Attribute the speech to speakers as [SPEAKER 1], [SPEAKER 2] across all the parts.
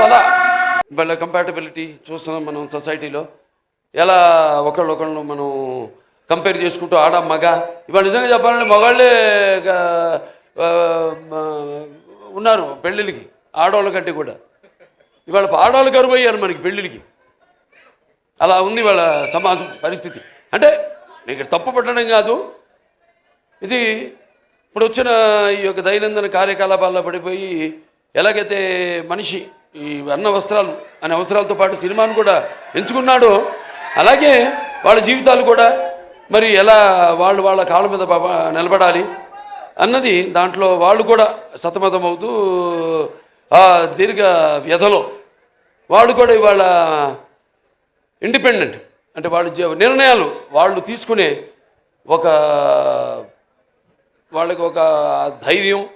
[SPEAKER 1] అలా వాళ్ళ కంపాటబిలిటీ చూస్తున్నాం మనం సొసైటీలో ఎలా ఒకళ్ళు ఒకళ్ళు మనం కంపేర్ చేసుకుంటూ ఆడ మగ. ఇవాళ నిజంగా చెప్పాలంటే మగాళ్ళే ఉన్నారు పెళ్ళిళ్ళకి ఆడవాళ్ళ కంటే కూడా. ఇవాళ ఆడవాళ్ళు కరువు అయ్యారు మనకి పెళ్ళిళ్ళకి. అలా ఉంది వాళ్ళ సమాజం పరిస్థితి. అంటే నేను ఇక్కడ తప్పు పట్టడం కాదు. ఇది ఇప్పుడు వచ్చిన ఈ యొక్క దైనందిన కార్యకలాపాల్లో పడిపోయి ఎలాగైతే మనిషి ఈ అన్న వస్త్రాలు అనే అవసరాలతో పాటు సినిమాను కూడా ఎంచుకున్నాడో. అలాగే వాళ్ళ జీవితాలు కూడా మరి ఎలా వాళ్ళు వాళ్ళ కాళ్ళ మీద నిలబడాలి అన్నది దాంట్లో వాళ్ళు కూడా సతమతం అవుతూ ఆ దీర్ఘ వ్యధలో వాళ్ళు కూడా ఇవాళ ఇండిపెండెంట్. అంటే వాళ్ళ నిర్ణయాలు వాళ్ళు తీసుకునే ఒక వాళ్ళకి ఒక ధైర్యం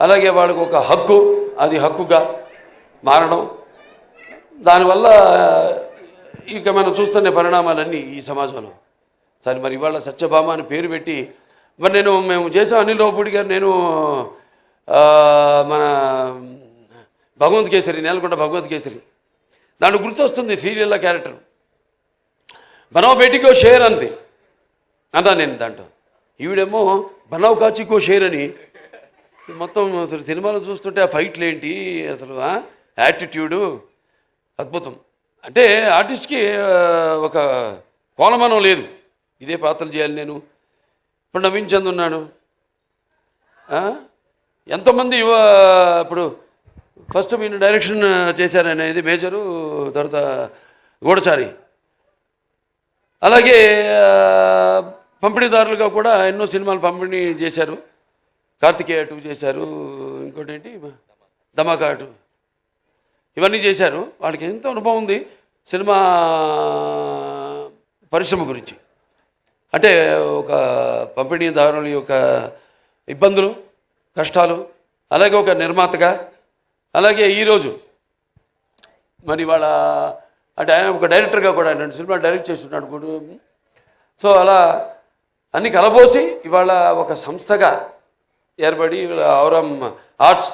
[SPEAKER 1] అలాగే వాళ్ళకి ఒక హక్కు అది హక్కుగా మారడం. దానివల్ల ఇక మనం చూస్తున్న పరిణామాలన్నీ ఈ సమాజంలో. సరే మరి ఇవాళ సత్యభామ అని పేరు పెట్టి మరి నేను మేము చేసాం అనిల్ రావుపూడి గారు నేను మన భగవంత్ కేసరి నేలకొండ భగవంత్ కేసరి. దాని గుర్తొస్తుంది సీరియల్లో క్యారెక్టర్. బనావ్ బేటికో షేర్ అంది. అన్నా నేను దాంట్లో. ఈవిడేమో బనావ్ కాచికో షేర్ అని. మొత్తం అసలు సినిమాలో చూస్తుంటే ఆ ఫైట్లు ఏంటి అసలు యాటిట్యూడు అద్భుతం. అంటే ఆర్టిస్ట్కి ఒక కోలమనం లేదు. ఇదే పాత్రలు చేయాలి నేను. ఇప్పుడు నవీన్ చంద్ ఉన్నాడు. ఎంతోమంది యువ ఇప్పుడు ఫస్ట్ మీరు డైరెక్షన్ చేశారనేది మేజరు తర్వాత గూడచారి. అలాగే పంపిణీదారులుగా కూడా ఎన్నో సినిమాలు పంపిణీ చేశారు. కార్తికేయ టూ చేశారు. ఇంకోటి ఏంటి ధమాకా టూ. ఇవన్నీ చేశారు. వాళ్ళకి ఎంతో అనుభవం ఉంది. సినిమా పరిశ్రమ గురించి. అంటే ఒక పంపిణీదారుల యొక్క ఇబ్బందులు కష్టాలు అలాగే ఒక నిర్మాతగా అలాగే ఈరోజు మరి వాళ్ళ అంటే ఆయన ఒక డైరెక్టర్గా కూడా రెండు సినిమా డైరెక్ట్ చేస్తున్నాడు కూడా సో అలా అన్ని కలబోసి ఇవాళ ఒక సంస్థగా ఏర్పడి ఔరం ఆర్ట్స్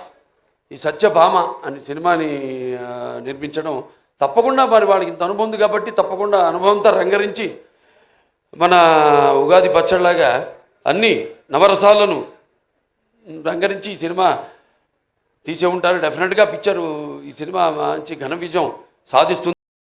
[SPEAKER 1] ఈ సత్యభామ అనే సినిమాని నిర్మించడం తప్పకుండా మరి వాళ్ళకి ఇంత అనుభవం ఉంది కాబట్టి తప్పకుండా అనుభవంతో రంగరించి మన ఉగాది పచ్చడిలాగా అన్ని నవరసాలను రంగరించి ఈ సినిమా తీసే ఉంటారు. డెఫినెట్గా పిక్చరు ఈ సినిమా మంచి ఘన విజయం సాధిస్తుంది.